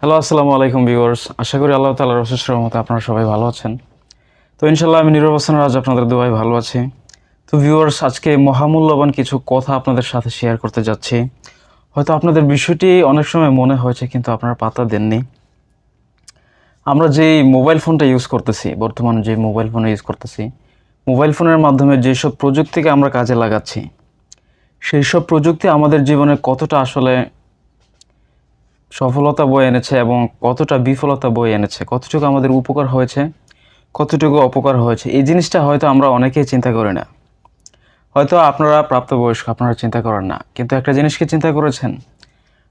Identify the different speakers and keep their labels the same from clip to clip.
Speaker 1: Hello আসসালামু আলাইকুম viewers আশা করি আল্লাহ তালার অশেষ রহমতে আপনারা সবাই ভালো আছেন। তো ইনশাল্লাহ আমি নির্বাচন আজ আপনাদের দুয়াই ভালো আছি। তো ভিউয়ার্স আজকে মহামূল্যবান কিছু কথা আপনাদের সাথে শেয়ার করতে যাচ্ছি। হয়তো আপনাদের বিষয়টি অনেক সময় মনে হয়েছে, কিন্তু আপনারা পাতা দেননি। আমরা যে মোবাইল ফোনটা ইউজ করতেছি, বর্তমানে যে মোবাইল ফোন ইউজ করতেছি মোবাইল ফোনের মাধ্যমে যেসব প্রযুক্তিকে আমরা কাজে লাগাচ্ছি সেই সব প্রযুক্তি আমাদের জীবনে কতটা আসলে সফলতা বয়ে এনেছে এবং কতটা বিফলতা বয়ে এনেছে? কতটুকু আমাদের উপকার হয়েছে? কতটুকু অপকার হয়েছে? এই জিনিসটা হয়তো আমরা অনেকেই চিন্তা করি না। হয়তো আপনারা প্রাপ্তবয়স্ক, আপনারা চিন্তা করেন না। কিন্তু একটা জিনিসকে চিন্তা করেছেন?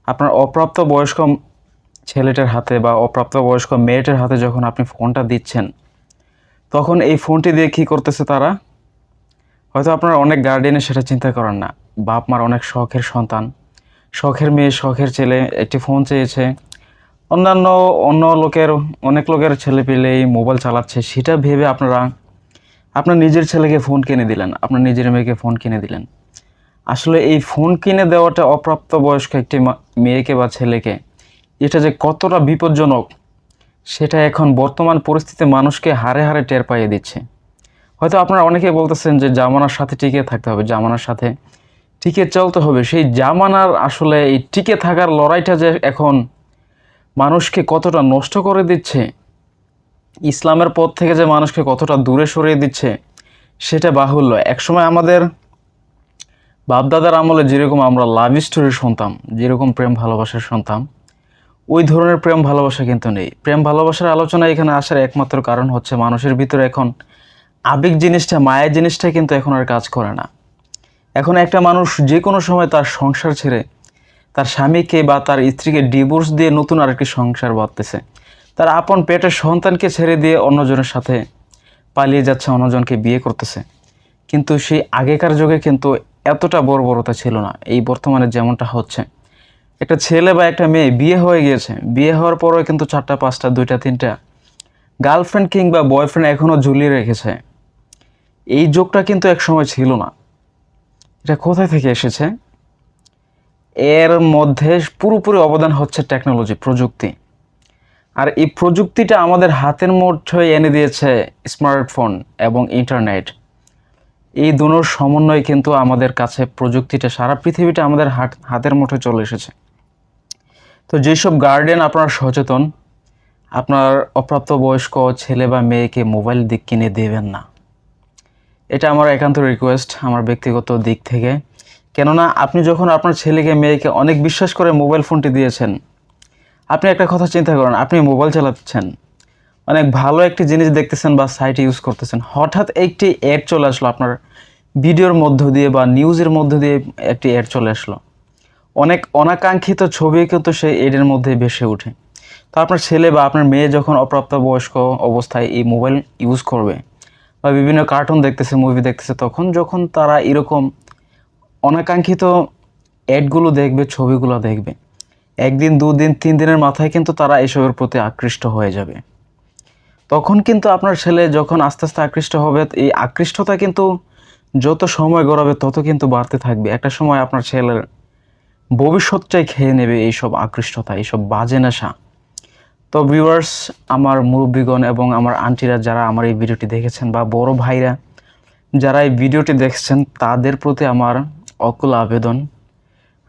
Speaker 1: আপনার অপ্রাপ্ত বয়স্ক ছেলেটার হাতে বা অপ্রাপ্ত বয়স্ক মেয়েটার হাতে যখন আপনি ফোনটা দিচ্ছেন, তখন এই ফোনটি দিয়ে কী করতেছে তারা? হয়তো আপনারা অনেক গার্ডিয়ানে সেটা চিন্তা করেন না। বাপ মার অনেক শখের সন্তান। শখের মেয়ে, শখের ছেলে, একটি ফোন চেয়েছে। অন্যান্য, অন্য লোকের, অনেক লোকের ছেলে পেলে এই মোবাইল চালাচ্ছে, সেটা ভেবে আপনারা, আপনার নিজের ছেলেকে ফোন কিনে দিলেন, আপনার নিজের মেয়েকে ফোন কিনে দিলেন। আসলে এই ফোন কিনে দেওয়াটা অপ্রাপ্ত বয়স্ক একটি মেয়েকে বা ছেলেকে, এটা যে কতটা বিপজ্জনক, সেটা এখন বর্তমান পরিস্থিতিতে মানুষকে হারে হারে টের পাইয়ে দিচ্ছে। হয়তো আপনারা অনেকেই বলতেছেন যে জামানার সাথে টিকে থাকতে হবে, জামানার সাথে টিকে চলতে হবে। সেই জামানার আসলে এই টিকে থাকার লড়াইটা যে এখন মানুষকে কতটা নষ্ট করে দিচ্ছে, ইসলামের পথ থেকে যে মানুষকে কতটা দূরে সরিয়ে দিচ্ছে, সেটা বাহুল্য। একসময় আমাদের বাপদাদার আমলে যেরকম আমরা লাভ স্টোরি শুনতাম, যেরকম প্রেম ভালোবাসার শুনতাম, ওই ধরনের প্রেম ভালোবাসা কিন্তু নেই। প্রেম ভালোবাসার আলোচনা এখানে আসার একমাত্র কারণ হচ্ছে মানুষের ভিতরে এখন আবেগ জিনিসটা মায়ের জিনিসটা কিন্তু এখন আর কাজ করে না। এখন একটা মানুষ যে কোনো সময় তার সংসার ছেড়ে তার স্বামীকে বা তার স্ত্রীকে ডিভোর্স দিয়ে নতুন আরেকটি সংসার বাঁধতেছে। তার আপন পেটের সন্তানকে ছেড়ে দিয়ে অন্যজনের সাথে পালিয়ে যাচ্ছে, অন্যজনকে বিয়ে করতেছে। কিন্তু সেই আগেকার যুগে কিন্তু এতটা বর্বরতা ছিল না। এই বর্তমানে যেমনটা হচ্ছে। একটা ছেলে বা একটা মেয়ে বিয়ে হয়ে গিয়েছে। বিয়ে হওয়ার পরেও কিন্তু চারটা, পাঁচটা, দুইটা, তিনটা গার্লফ্রেন্ড কিংবা বয়ফ্রেন্ড এখনও ঝুলিয়ে রেখেছে। এই যোগটা কিন্তু এক সময় ছিল না। এটা কোথায় থেকে এসেছে? এর মধ্যে পুরোপুরি অবদান হচ্ছে টেকনোলজি প্রযুক্তি। আর এই প্রযুক্তিটা আমাদের হাতের মধ্যে এনে দিয়েছে স্মার্টফোন এবং ইন্টারনেট এই দুটোর সমন্বয় কিন্তু আমাদের কাছে প্রযুক্তিটা সারা পৃথিবীটা আমাদের হাত, হাতের মুঠে চলে এসেছে। তো যেসব গার্ডেন আপনারা সচেতন, আপনার অপ্রাপ্ত বয়স্ক ছেলে বা মেয়েকে মোবাইল দিক কিনে দেবেন না। এটা আমার একান্ত রিকোয়েস্ট আমার ব্যক্তিগত দিক থেকে। কেননা আপনি যখন আপনার ছেলেকে, মেয়েকে অনেক বিশ্বাস করে মোবাইল ফোনটি দিয়েছেন, আপনি একটা কথা চিন্তা করেন, আপনি মোবাইল চালাচ্ছেন অনেক ভালো একটি জিনিস দেখতেছেন বা সাইট ইউজ করতেছেন, হঠাৎ একটি অ্যাড চলে আসলো আপনার ভিডিওর মধ্য দিয়ে বা নিউজের মধ্য দিয়ে একটি অ্যাড চলে আসলো। অনেক অনাকাঙ্ক্ষিত ছবি কিন্তু সেই এডের মধ্যে ভেসে ওঠে। তো আপনার ছেলে বা আপনার মেয়ে যখন অপ্রাপ্তবয়স্ক অবস্থায় এই মোবাইল ইউজ করবে বা বিভিন্ন কার্টুন দেখতেছে মুভি দেখতেছে, তখন যখন তারা এরকম অনাকাঙ্ক্ষিত অ্যাডগুলো দেখবে, ছবিগুলো দেখবে, একদিন, দুদিন তিন দিনের মাথায় কিন্তু তারা এসবের প্রতি আকৃষ্ট হয়ে যাবে। তখন কিন্তু আপনার ছেলে যখন আস্তে আস্তে আকৃষ্ট হবে, এই আকৃষ্টতা কিন্তু যত সময় গড়াবে, তত কিন্তু বাড়তে থাকবে। একটা সময় আপনার ছেলের ভবিষ্যৎটাই খেয়ে নেবে এইসব আকৃষ্টতা, এইসব বাজে নেশা। তো ভিউয়ার্স আমার মুরব্বীগণ এবং আমার আন্টিরা যারা আমার এই ভিডিওটি দেখেছেন বা বড় ভাইরা, যারা এই ভিডিওটি দেখছেন, তাদের প্রতি আমার অকুল আবেদন।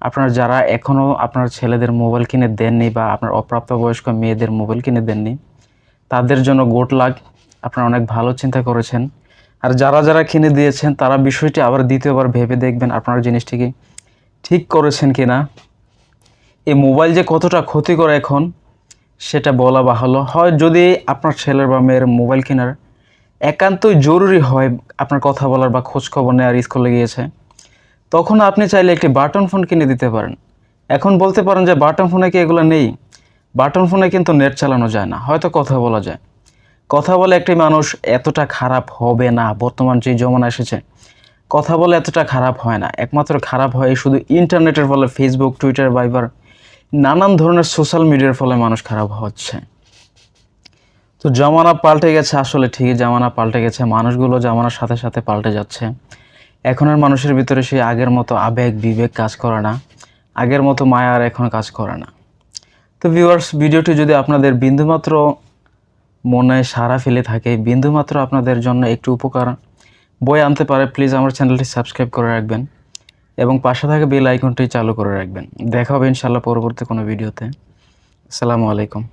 Speaker 1: আপনারা যারা এখনও আপনার ছেলেদের মোবাইল কিনে দেননি বা আপনার অপ্রাপ্তবয়স্ক মেয়েদের মোবাইল কিনে দেননি, তাদের জন্য গোট লাগ আপনারা অনেক ভালো চিন্তা করেছেন। আর যারা যারা কিনে দিয়েছেন, তারা বিষয়টি আবার দ্বিতীয়বার ভেবে দেখবেন আপনার জিনিসটিকে ঠিক করেছেন কি না এই মোবাইল যে কতটা ক্ষতিকর এখন সেটা বলা বাহুল্য। হয় যদি আপনার ছেলের বা মেয়ের মোবাইল কেনার একান্তই জরুরি হয় আপনার কথা বলার বা খোঁজখবর নেওয়ার স্কুলে গিয়েছে, তখন আপনি চাইলে একটি বাটন ফোন কিনে দিতে পারেন। এখন বলতে পারেন যে বাটন ফোনে কি এগুলো নেই? বাটন ফোনে কিন্তু নেট চালানো যায় না, হয়তো কথা বলা যায়। কথা বলে একটি মানুষ এতটা খারাপ হবে না, বর্তমান যে জমানা এসেছে, কথা বলে এতটা খারাপ হয় না। একমাত্র খারাপ হয় শুধু ইন্টারনেটের ফলে ফেসবুক টুইটার ভাইবার নানান ধরনের সোশ্যাল মিডিয়ার ফলে মানুষ খারাপ হচ্ছে। তো জামানা পাল্টে গেছে আসলে ঠিকই, জামানা পাল্টে গেছে, মানুষগুলো জামানার সাথে সাথে পাল্টে যাচ্ছে। এখনের মানুষের ভিতরে সেই আগের মতো আবেগ, বিবেক কাজ করে না। আগের মতো মায়া আর এখন কাজ করে না। তো ভিউয়ার্স ভিডিওটি যদি আপনাদের বিন্দুমাত্র মনে সারা ফেলে থাকে, বিন্দুমাত্র আপনাদের জন্য একটু উপকার বই আনতে পারে প্লিজ আমার চ্যানেলটি সাবস্ক্রাইব করে রাখবেন। এবং পাশে থাকা বেল আইকনটি চালু করে রাখবেন। দেখা হবে ইনশাল্লাহ পরবর্তী কোনো ভিডিওতে আসসালামু আলাইকুম।